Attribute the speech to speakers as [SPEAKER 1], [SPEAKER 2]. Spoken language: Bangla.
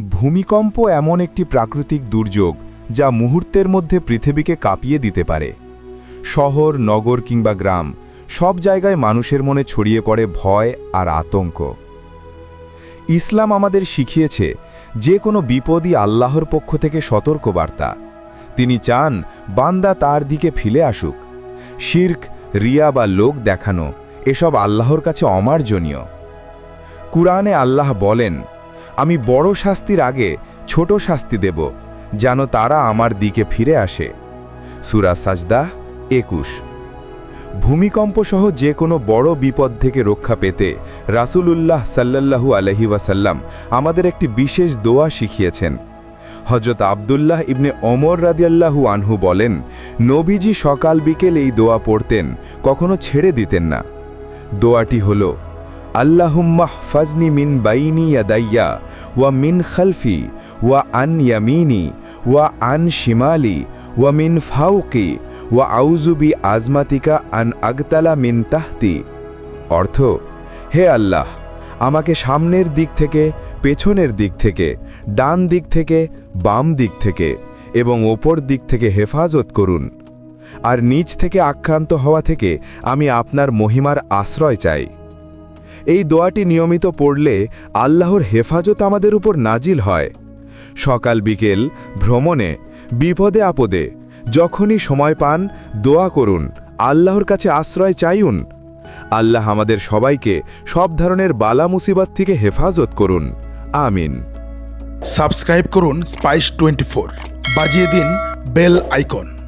[SPEAKER 1] ভূমিকম্প এমন একটি প্রাকৃতিক দুর্যোগ যা মুহূর্তের মধ্যে পৃথিবীকে কাঁপিয়ে দিতে পারে। শহর, নগর কিংবা গ্রাম সব জায়গায় মানুষের মনে ছড়িয়ে পড়ে ভয় আর আতঙ্ক। ইসলাম আমাদের শিখিয়েছে যে কোনো বিপদই আল্লাহর পক্ষ থেকে সতর্কবার্তা। তিনি চান বান্দা তার দিকে ফিরে আসুক। শির্ক, রিয়া বা লোক দেখানো এসব আল্লাহর কাছে অমার্জনীয়। কুরআনে আল্লাহ বলেন আমি বড় শাস্তির আগে ছোট শাস্তি দেব, যেন তারা আমার দিকে ফিরে আসে। সুরা সাজদা একুশ। ভূমিকম্প সহ যে কোনো বড় বিপদ থেকে রক্ষা পেতে রাসূলুল্লাহ সাল্লাল্লাহু আলহি ওয়াসাল্লাম আমাদের একটি বিশেষ দোয়া শিখিয়েছেন। হজরত আবদুল্লাহ ইবনে অমর রাদিয়াল্লাহু আনহু বলেন, নবীজি সকাল বিকেল এই দোয়া পড়তেন, কখনো ছেড়ে দিতেন না। দোয়াটি হল আল্লাহুম্মাহ ফাজনি মিন বাইনি ইয়াদাইয়া ওয়া মিন খালফি ওয়া আন ইয়ামিনি ওয়া আন শিমালি ওয়া মিন ফাউকি ওয়া আউজুবি আজমাতিকা আন আগতালা মিন তাহতি। অর্থ, হে আল্লাহ, আমাকে সামনের দিক থেকে, পেছনের দিক থেকে, ডান দিক থেকে, বাম দিক থেকে এবং ওপর দিক থেকে হেফাজত করুন। আর নিচ থেকে আক্রান্ত হওয়া থেকে আমি আপনার মহিমার আশ্রয় চাই। এই দোয়াটি নিয়মিত পড়লে আল্লাহর হেফাজত আমাদের উপর নাজিল হয়। সকাল বিকেল, ভ্রমণে, বিপদে আপদে, যখনই সময় পান, দোয়া করুন, আল্লাহর কাছে আশ্রয় চাইুন আল্লাহ আমাদের সবাইকে সব ধরনের বালা মুসিবত থেকে হেফাজত করুন। আমিন।
[SPEAKER 2] সাবস্ক্রাইব করুন স্পাইস টোয়েন্টি বাজিয়ে দিন বেল আইকন।